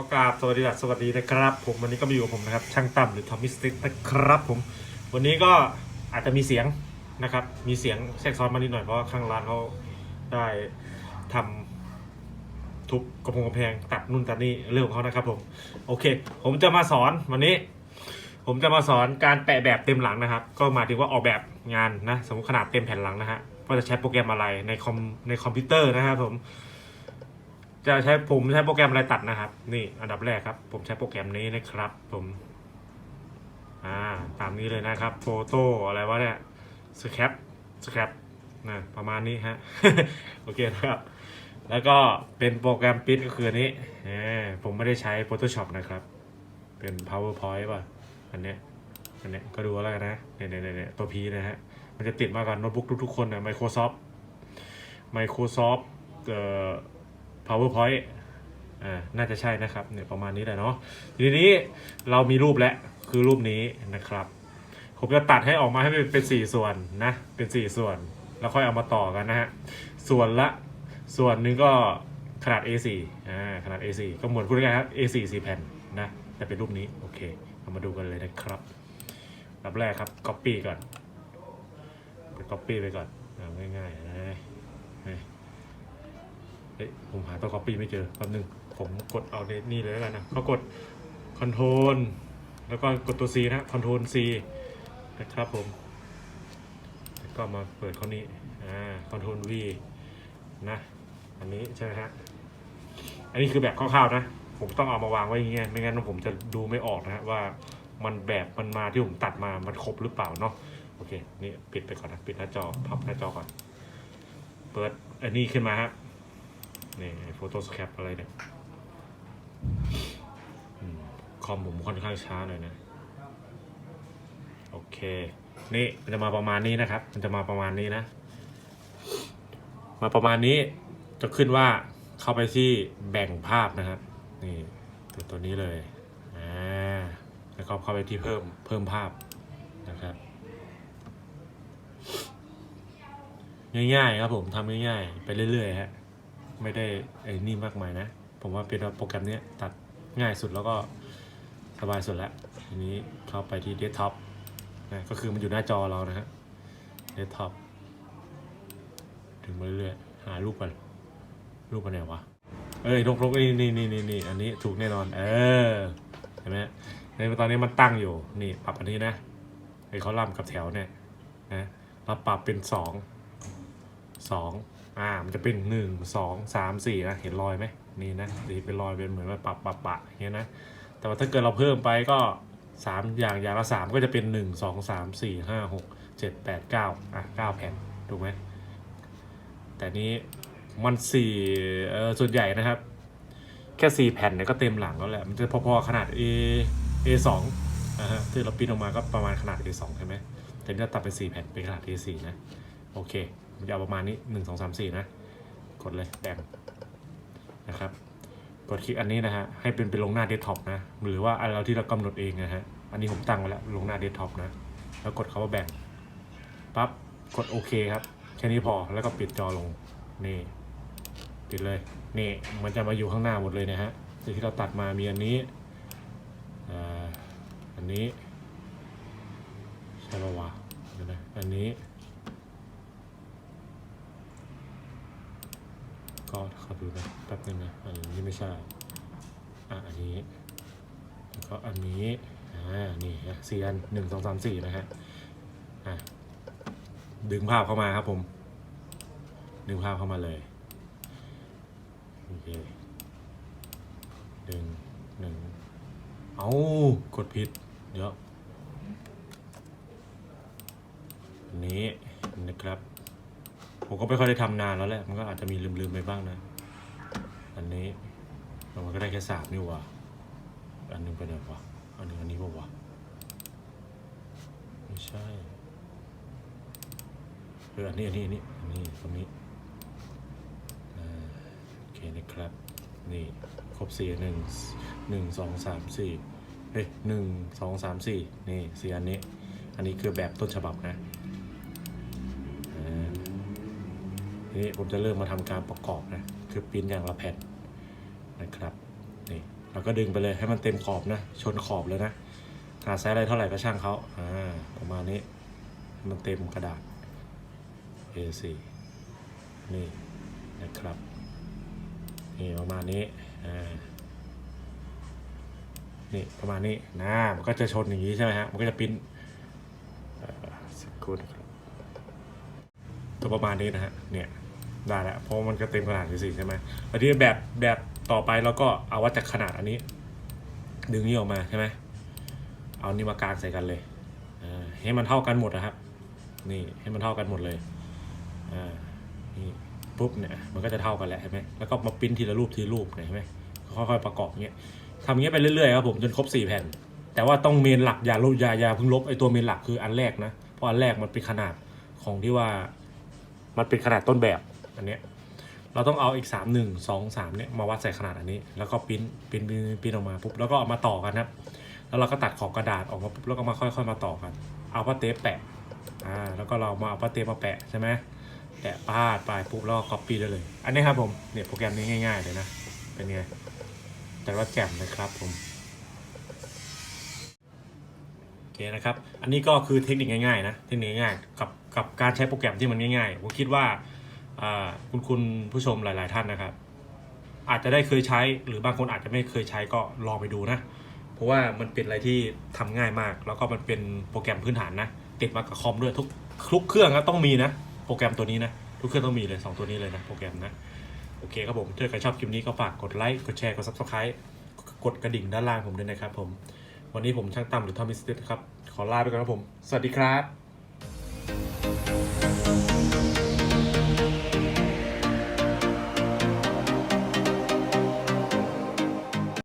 ก็กราบสวัสดีสวัสดีนะครับ ผมวันนี้ก็มาอยู่กับผมนะครับ ช่างตั้มหรือทอมมิสติกนะครับผม วันนี้ก็อาจจะมีเสียงนะครับ มีเสียงแทรกซ้อนมานิดหน่อย เพราะว่าข้างร้านเขาได้ทำทุบกระพงกระแพงตัดนู่นตัดนี่เรื่องของเขานะครับผม โอเค ผมจะมาสอนวันนี้ ผมจะมาสอนการแปะแบบเต็มหลังนะครับ ก็หมายถึงว่าออกแบบงานนะ สมมติขนาดเต็มแผ่นหลังนะฮะว่าจะใช้โปรแกรมอะไรในคอมในคอมพิวเตอร์นะครับผม จะใช้ผมใช้โปรแกรมอะไรตัดนะครับ นี่อันดับแรกครับ ผมใช้โปรแกรมนี้นะครับ ผม อ่า ตามนี้เลยนะครับโฟโต้อะไรวะเนี่ยสแคปสแคปนะประมาณนี้ฮะโอเคนะครับ แล้วก็เป็นโปรแกรมปิดก็คือนี้เออผมไม่ได้ใช้ Photoshop นะครับ เป็น PowerPoint ป่ะ อันเนี้ยอันเนี้ยก็ดูแล้วกันนะเนี่ยเนี่ยเนี่ยตัว P นะฮะ มันจะติดมากับโน้ตบุ๊กทุกๆคนนะ Microsoft Microsoft เอ่อ PowerPoint อ่าน่าจะใช่นะครับเนี่ยประมาณนี้แหละเนาะทีนี้เรามีรูปแล้วคือรูปนี้นะครับ ผมจะตัดให้ออกมาให้เป็นเป็นสี่ส่วนนะเป็นสี่ส่วน แล้วค่อยเอามาต่อกันนะฮะส่วนละส่วนนึงก็ขนาด A4 อ่าขนาด A4 ก็เหมือนพูดง่ายครับ A4 สี่แผ่นนะแต่เป็นรูปนี้โอเคเรามาดูกันเลยนะครับอับแรกครับ Copy ก่อนไป Copy ไปก่อนเอาง่ายๆนะ ฮ้ยเฮ้ยผมหาตัว Copy ไม่เจอแป๊บนึง ผมกดเอาในนี่เลยแล้วกันนะก็กด Control แล้วก็กดตัว C นะ Control C นะครับผม แล้วก็มาเปิดข้อนี้ อ่า Control V นะ อันนี้ใช่ไหมฮะ อันนี้คือแบบคร่าวๆนะ ผมต้องเอามาวางไว้อย่างเงี้ย ไม่งั้นผมจะดูไม่ออกนะฮะว่ามันแบบมันมาที่ผมตัดมา มันครบหรือเปล่าเนาะ โอเค นี่ปิดไปก่อนนะ ปิดหน้าจอ พับหน้าจอก่อน เปิดอันนี้ขึ้นมาฮะ นี่โฟโต้สแคปอะไรเนี่ยคอมผมค่อนข้างช้าหน่อยนะ โอเค นี่มันจะมาประมาณนี้นะครับ มันจะมาประมาณนี้นะ มาประมาณนี้จะขึ้นว่าเข้าไปที่แบ่งภาพนะครับ นี่ตัวตัวนี้เลยอ่าแล้วก็เข้าไปที่เพิ่มเพิ่มภาพนะครับ ง่ายๆครับผมทำง่ายๆ ไปเรื่อยๆฮะ ไม่ได้ไอ้นี่มากมายนะ ผมว่าเป็นโปรแกรมนี้ตัดง่ายสุดแล้วก็สบายสุดแล้วทีนี้เข้าไปที่เดสก์ท็อปนะก็คือมันอยู่หน้าจอเรานะฮะเดสก์ท็อปถึงมาเรื่อยๆหารูปกันรูปมันไหนวะเอ้ยนกนกนี่นี่นี่นี่นี่อันนี้ถูกแน่นอน เออเห็นไหมในตอนนี้มันตั้งอยู่นี่ปรับอันนี้นะไอ้เขาล่ำกับแถวเนี่ยนะเราปรับเป็นสองสอง อ่า มันจะเป็นหนึ่งสองสามสี่นะ เห็นรอยไหมนี่นะสีเป็นรอยเป็นเหมือนว่าปรับปรับปะอย่างเงี้ยนะ แต่ว่าถ้าเกิดเราเพิ่มไปก็สามอย่างอย่างละสามก็จะเป็นหนึ่งสองสามสี่ห้าหกเจ็ดแปดเก้าอะเก้าแผ่นถูกไหมแต่นี้มันสี่เออส่วนใหญ่นะครับ แค่สี่แผ่นเนี่ยก็เต็มหลังแล้วแหละ มันจะพอๆขนาด A A สองนะฮะที่เราปิ้นออกมาก็ประมาณขนาด A สองใช่ไหมแต่นี่เราตัดเป็นสี่แผ่นเป็นขนาด A สี่นะ โอเคมันจะเอาประมาณนี้หนึ่งสองสามสี่นะ กดเลยแบ่งนะครับ กดคลิกอันนี้นะฮะ ให้เป็นเป็นลงหน้าเดสก์ท็อปนะ หรือว่าอะไรเราที่เรากำหนดเองนะฮะ อันนี้ผมตั้งไว้แล้วลงหน้าเดสก์ท็อปนะ แล้วกดคาว่าแบ่ง ปั๊บ กดโอเคครับ แค่นี้พอ แล้วก็ปิดจอลง นี่ ปิดเลย นี่ มันจะมาอยู่ข้างหน้าหมดเลยนะฮะสิ่งที่เราตัดมามีอันนี้อ่าอันนี้ ใช่ปะวะเดี๋ยวะอันนี้ ก็ขอดูนะแป๊บนึงนะอันนี้ไม่ใช่อะอันนี้แล้วก็อันนี้อ่านี่ฮะสี่อันหนึ่งสองสามสี่นะฮะอะดึงภาพเข้ามาครับผม ดึงภาพเข้ามาเลยโอเคดึงหนึ่งเอากดผิดเดี๋ยวอันนี้นะครับ ผมก็ไม่ค่อยได้ทำนานแล้วแหละ มันก็อาจจะมีลืมๆไปบ้างนะ อันนี้มันก็ได้แค่สามนี่หว่าอันหนึงไปไหนวะ อันหนึงอันนี้ป่าวะไม่ใช่เอออันนี้อันนี้อันนี้อันนี้ตรงนี้โอเคนะครับ นี่ครบสี่หนึ่งหนึ่งสองสามสี่เฮ้ยหนึ่งสองสามสี่นี่สี่อันนี้ อันนี้คือแบบต้นฉบับนะ ทีนี้ผมจะเริ่มมาทำการประกอบนะคือปิ้นอย่างละแผ่นนะครับนี่เราก็ดึงไปเลยให้มันเต็มขอบนะ ชนขอบเลยนะขนาดไซส์อะไรเท่าไหร่ก็ช่างเขาอ่าประมาณนี้มันเต็มกระดาษ A4 นี่นะครับนี่ประมาณนี้อ่านี่ประมาณนี้นะมันก็จะชนอย่างนี้ใช่ไหมฮะมันก็จะปิ้นสักครู่นะครับ ตัวประมาณนี้นะฮะเนี่ยได้แล้วเพราะมันก็เต็มขนาดสี่ใช่ไหมแล้วทีนี้แบบแบบต่อไปเราก็เอาวัดจากขนาดอันนี้ ดึงนี้ออกมาใช่ไหมเอานี่มากางใส่กันเลยอ่าให้มันเท่ากันหมดนะครับ นี่ให้มันเท่ากันหมดเลยอ่านี่ปุ๊บเนี่ยมันก็จะเท่ากันแหละใช่ไหมแล้วก็มาปริ้นทีละรูปทีละรูปเห็นไหมค่อยๆประกอบอย่างเงี้ยทำเงี้ยไปเรื่อยๆครับผมจนครบสี่แผ่น แต่ว่าต้องเมนหลักอย่าลบอย่าอย่าเพิ่งลบไอตัวเมนหลักคืออันแรกนะเพราะอันแรกมันเป็นขนาดของที่ว่า มันเป็นขนาดต้นแบบอันเนี้ยเราต้องเอาอีกสามหนึ่งสองสามเนี่ยมาวัดใส่ขนาดอันนี้ แล้วก็ปิ้นปิ้นปิ้นออกมาปุ๊บแล้วก็เอามาต่อกันครับแล้วเราก็ตัดขอบกระดาษออกมาปุ๊บแล้วก็มาค่อย ๆ มาต่อกัน เอาผ้าเทปแปะอ่าแล้วก็เรามาเอาผ้าเทปมาแปะใช่ไหมแปะปาดไปปุ๊บแล้วก็ก๊อปปี้ได้เลย อันนี้ครับผมเนี่ยโปรแกรมนี้ง่าย ๆ เลยนะเป็นไงแต่ว่าแจ่มเลยครับผมโอเคนะครับ อันนี้ก็คือเทคนิคง่ายๆนะเทคนิคง่ายๆกับ กับการใช้โปรแกรมที่มันง่ายๆ ผมคิดว่าคุณคุณผู้ชมหลาย ๆ ท่านนะครับ อาจจะได้เคยใช้หรือบางคนอาจจะไม่เคยใช้ก็ลองไปดูนะ เพราะว่ามันเป็นอะไรที่ทำง่ายมาก แล้วก็มันเป็นโปรแกรมพื้นฐานนะ ติดมากับคอมด้วยทุกทุกเครื่องก็ต้องมีนะ โปรแกรมตัวนี้นะ ทุกเครื่องต้องมีเลยสองตัวนี้เลยนะ โปรแกรมนะโอเคครับผมถ้าใครชอบคลิปนี้ก็ฝากกดไลค์กดแชร์กด subscribe กดกระดิ่งด้านล่างผมด้วยนะครับผม วันนี้ผมช่างตั้มหรือทอมมิสเตครับ ขอลาไปก่อนครับผม สวัสดีครับ